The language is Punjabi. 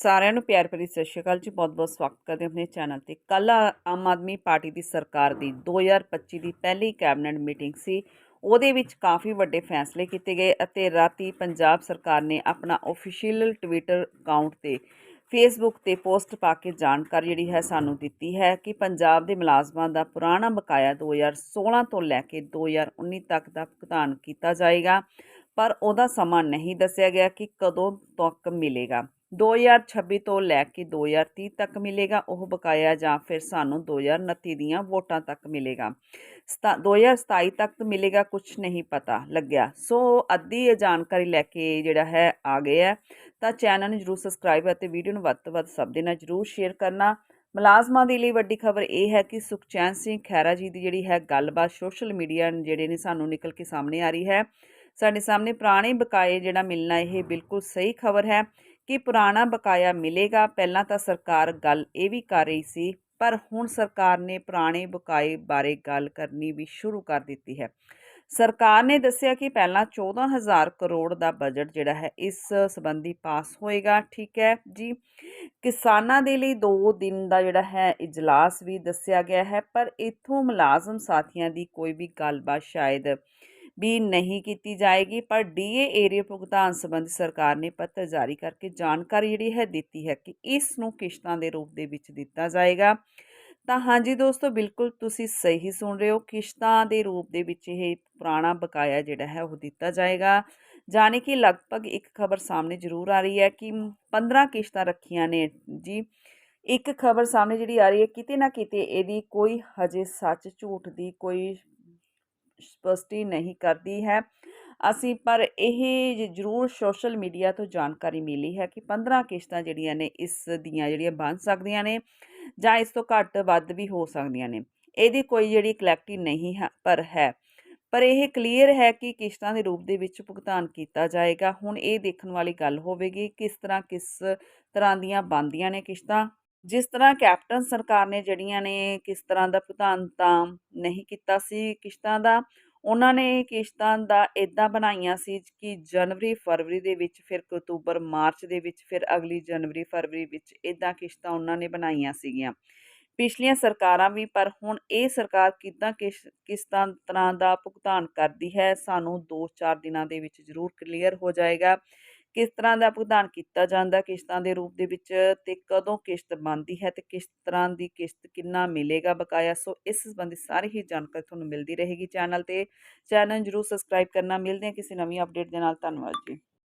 ਸਾਰਿਆਂ ਨੂੰ ਪਿਆਰ ਭਰੀ ਸਤਿ ਸ਼੍ਰੀ ਅਕਾਲ ਜੀ। ਬਹੁਤ-ਬਹੁਤ ਸਵਾਗਤ ਕਰਦੇ ਆਪਣੇ ਚੈਨਲ ਤੇ। ਕੱਲ ਆਮ ਆਦਮੀ ਪਾਰਟੀ ਦੀ ਸਰਕਾਰ ਦੀ 2025 ਦੀ ਪਹਿਲੀ ਕੈਬਨਿਟ ਮੀਟਿੰਗ ਸੀ। ਉਹਦੇ ਵਿੱਚ ਕਾਫੀ ਵੱਡੇ ਫੈਸਲੇ ਕੀਤੇ ਗਏ ਅਤੇ ਰਾਤੀ ਪੰਜਾਬ ਸਰਕਾਰ ਨੇ ਆਪਣਾ ਅਫੀਸ਼ੀਅਲ ਟਵਿੱਟਰ ਅਕਾਊਂਟ ਤੇ ਫੇਸਬੁੱਕ ਤੇ ਪੋਸਟ ਪਾ ਕੇ ਜਾਣਕਾਰੀ ਜਿਹੜੀ ਹੈ ਸਾਨੂੰ ਦਿੱਤੀ ਹੈ ਕਿ ਪੰਜਾਬ ਦੇ ਮੁਲਾਜ਼ਮਾਂ ਦਾ ਪੁਰਾਣਾ ਬਕਾਇਆ 2016 ਤੋਂ ਲੈ ਕੇ 2019 ਤੱਕ ਦਾ ਭੁਗਤਾਨ ਕੀਤਾ ਜਾਏਗਾ। ਪਰ ਉਹਦਾ ਸਮਾਂ ਨਹੀਂ ਦੱਸਿਆ ਗਿਆ ਕਿ ਕਦੋਂ ਤੱਕ ਮਿਲੇਗਾ। 2026 ਤੋਂ ਲੈ ਕੇ 2030 ਤੱਕ ਮਿਲੇਗਾ ਉਹ ਬਕਾਇਆ ਜਾਂ ਫਿਰ ਸਾਨੂੰ 2029 ਦੀਆਂ ਵੋਟਾਂ ਤੱਕ ਮਿਲੇਗਾ। ਸਤਾ 2027 ਤੱਕ ਮਿਲੇਗਾ ਕੁਝ ਨਹੀਂ ਪਤਾ ਲੱਗਿਆ। ਸੋ ਅੱਧੀ ਇਹ ਜਾਣਕਾਰੀ ਲੈ ਕੇ ਜਿਹੜਾ ਹੈ ਆ ਗਿਆ ਹੈ। ਤਾਂ ਚੈਨਲ ਨੂੰ ਜਰੂਰ ਸਬਸਕ੍ਰਾਈਬ ਅਤੇ ਵੀਡੀਓ ਨੂੰ ਵੱਧ ਤੋਂ ਵੱਧ ਸਭ ਦੇ ਨਾਲ ਜਰੂਰ ਸ਼ੇਅਰ ਕਰਨਾ। ਮੁਲਾਜ਼ਮਾਂ ਦੇ ਲਈ ਵੱਡੀ ਖਬਰ ਇਹ ਹੈ ਕਿ ਸੁਖਚੈਨ ਸਿੰਘ ਖਹਿਰਾ ਜੀ ਦੀ ਜਿਹੜੀ ਹੈ ਗੱਲਬਾਤ ਸੋਸ਼ਲ ਮੀਡੀਆ ਜਿਹੜੇ ਨੇ ਸਾਨੂੰ ਨਿਕਲ ਕੇ ਸਾਹਮਣੇ ਆ ਰਹੀ ਹੈ। ਸਾਡੇ ਸਾਹਮਣੇ ਪੁਰਾਣੇ ਬਕਾਏ ਜਿਹੜਾ ਮਿਲਣਾ ਇਹ ਬਿਲਕੁਲ ਸਹੀ ਖਬਰ ਹੈ। ਕਿ ਪੁਰਾਣਾ ਬਕਾਇਆ ਮਿਲੇਗਾ। ਪਹਿਲਾਂ ਤਾਂ ਸਰਕਾਰ ਗੱਲ ਇਹ ਵੀ ਕਰ ਰਹੀ ਸੀ, ਪਰ ਹੁਣ ਸਰਕਾਰ ਨੇ ਪੁਰਾਣੇ ਬਕਾਏ ਬਾਰੇ ਗੱਲ ਕਰਨੀ ਵੀ ਸ਼ੁਰੂ ਕਰ ਦਿੱਤੀ ਹੈ। ਸਰਕਾਰ ਨੇ ਦੱਸਿਆ ਕਿ ਪਹਿਲਾਂ 14000 ਕਰੋੜ ਦਾ ਬਜਟ ਜਿਹੜਾ ਹੈ, ਇਸ ਸੰਬੰਧੀ ਪਾਸ ਹੋਏਗਾ। ਠੀਕ ਹੈ ਜੀ। ਕਿਸਾਨਾਂ ਦੇ ਲਈ 2 ਦਿਨ ਦਾ ਜਿਹੜਾ ਹੈ, ਇਜਲਾਸ ਵੀ ਦੱਸਿਆ ਗਿਆ ਹੈ, ਪਰ ਇਥੋਂ ਮੁਲਾਜ਼ਮ ਸਾਥੀਆਂ ਦੀ ਕੋਈ ਵੀ ਗੱਲਬਾਤ ਸ਼ਾਇਦ ਵੀ ਨਹੀਂ ਕੀਤੀ ਜਾਏਗੀ, ਪਰ ਡੀਏ ਏਰੀਆ ਭੁਗਤਾਨ ਸੰਬੰਧੀ ਸਰਕਾਰ ਨੇ ਪੱਤਰ ਜਾਰੀ ਕਰਕੇ ਜਾਣਕਾਰੀ ਜਿਹੜੀ ਹੈ ਦਿੱਤੀ ਹੈ ਕਿ ਇਸ ਨੂੰ ਕਿਸ਼ਤਾਂ ਦੇ ਰੂਪ ਦੇ ਵਿੱਚ ਦਿੱਤਾ ਜਾਏਗਾ। ਤਾਂ ਹਾਂਜੀ ਦੋਸਤੋ, ਬਿਲਕੁਲ ਤੁਸੀਂ ਸਹੀ ਸੁਣ ਰਹੇ ਹੋ, ਕਿਸ਼ਤਾਂ ਦੇ ਰੂਪ ਦੇ ਵਿੱਚ ਇਹ ਪੁਰਾਣਾ ਬਕਾਇਆ ਜਿਹੜਾ ਹੈ ਉਹ ਦਿੱਤਾ ਜਾਏਗਾ। ਜਾਣੀ ਕਿ ਲਗਭਗ ਇੱਕ ਖਬਰ ਸਾਹਮਣੇ ਜ਼ਰੂਰ ਆ ਰਹੀ ਹੈ ਕਿ 15 ਕਿਸ਼ਤਾਂ ਰੱਖੀਆਂ ਨੇ ਜੀ। ਇੱਕ ਖਬਰ ਸਾਹਮਣੇ ਜਿਹੜੀ ਆ ਰਹੀ ਹੈ, ਕਿਤੇ ਨਾ ਕਿਤੇ ਇਹਦੀ ਕੋਈ ਹਜੇ ਸੱਚ ਝੂਠ ਦੀ ਕੋਈ ਸਪਸ਼ਟੀ ਨਹੀਂ ਕਰਦੀ ਹੈ। ਅਸੀਂ, ਪਰ ਇਹ ਜ਼ਰੂਰ ਸੋਸ਼ਲ ਮੀਡੀਆ ਤੋਂ ਜਾਣਕਾਰੀ ਮਿਲੀ ਹੈ ਕਿ 15 ਕਿਸ਼ਤਾਂ ਜਿਹੜੀਆਂ ਨੇ, ਇਸ ਦੀਆਂ ਜਿਹੜੀਆਂ ਬਣ ਸਕਦੀਆਂ ਨੇ ਜਾਂ ਇਸ ਤੋਂ ਘੱਟ ਵੱਧ ਵੀ ਹੋ ਸਕਦੀਆਂ ਨੇ। ਇਹਦੀ ਕੋਈ ਜਿਹੜੀ ਕਲੈਕਟੀ ਨਹੀਂ ਹੈ, ਪਰ ਹੈ। ਪਰ ਇਹ ਕਲੀਅਰ ਹੈ ਕਿ ਕਿਸ਼ਤਾਂ ਦੇ ਰੂਪ ਦੇ ਵਿੱਚ ਭੁਗਤਾਨ ਕੀਤਾ ਜਾਏਗਾ। ਹੁਣ ਇਹ ਦੇਖਣ ਵਾਲੀ ਗੱਲ ਹੋਵੇਗੀ ਕਿਸ ਤਰ੍ਹਾਂ ਕਿਸ ਤਰ੍ਹਾਂ ਦੀਆਂ ਬੰਦੀਆਂ ਨੇ ਕਿਸ਼ਤਾਂ। ਜਿਸ ਤਰ੍ਹਾਂ ਕੈਪਟਨ ਸਰਕਾਰ ਨੇ ਜਿਹੜੀਆਂ ਨੇ ਕਿਸ ਤਰ੍ਹਾਂ ਦਾ ਭੁਗਤਾਨ ਤਾਂ ਨਹੀਂ ਕੀਤਾ ਸੀ ਕਿਸ਼ਤਾਂ ਦਾ, ਉਹਨਾਂ ਨੇ ਕਿਸ਼ਤਾਂ ਦਾ ਇਦਾਂ ਬਣਾਈਆਂ ਸੀ ਕਿ ਜਨਵਰੀ, ਫਰਵਰੀ ਦੇ ਵਿੱਚ, ਫਿਰ ਅਕਤੂਬਰ, ਮਾਰਚ ਦੇ ਵਿੱਚ, ਫਿਰ ਅਗਲੀ ਜਨਵਰੀ, ਫਰਵਰੀ ਵਿੱਚ ਇਦਾਂ ਕਿਸ਼ਤਾਂ ਉਹਨਾਂ ਨੇ ਬਣਾਈਆਂ ਸੀਗੀਆਂ। ਪਿਛਲੀਆਂ ਸਰਕਾਰਾਂ ਵੀ, ਪਰ ਹੁਣ ਇਹ ਸਰਕਾਰ ਕਿਦਾਂ ਕਿਸ ਕਿਸ ਤਰ੍ਹਾਂ ਦਾ ਭੁਗਤਾਨ ਕਰਦੀ ਹੈ, ਸਾਨੂੰ 2-4 ਦਿਨਾਂ ਦੇ ਵਿੱਚ ਜ਼ਰੂਰ ਕਲੀਅਰ ਹੋ ਜਾਏਗਾ। ਕਿਸ ਤਰ੍ਹਾਂ ਦਾ ਭੁਗਤਾਨ ਕੀਤਾ ਜਾਂਦਾ, ਕਿਸ਼ਤਾਂ ਦੇ ਰੂਪ ਦੇ ਵਿੱਚ ਤੇ ਕਦੋਂ ਕਿਸ਼ਤ ਬਣਦੀ ਹੈ ਤੇ ਕਿਸ ਤਰ੍ਹਾਂ ਦੀ ਕਿਸ਼ਤ ਕਿੰਨਾ ਮਿਲੇਗਾ ਬਕਾਇਆ? ਸੋ ਇਸ ਸੰਬੰਧੀ ਸਾਰੀ ਹੀ ਜਾਣਕਾਰੀ ਤੁਹਾਨੂੰ ਮਿਲਦੀ ਰਹੇਗੀ ਚੈਨਲ ਤੇ। ਚੈਨਲ ਜਰੂਰ ਸਬਸਕ੍ਰਾਈਬ ਕਰਨਾ। ਮਿਲਦੇ ਹਾਂ ਕਿਸੇ ਨਵੀਂ ਅਪਡੇਟ ਦੇ ਨਾਲ। ਧੰਨਵਾਦ ਜੀ।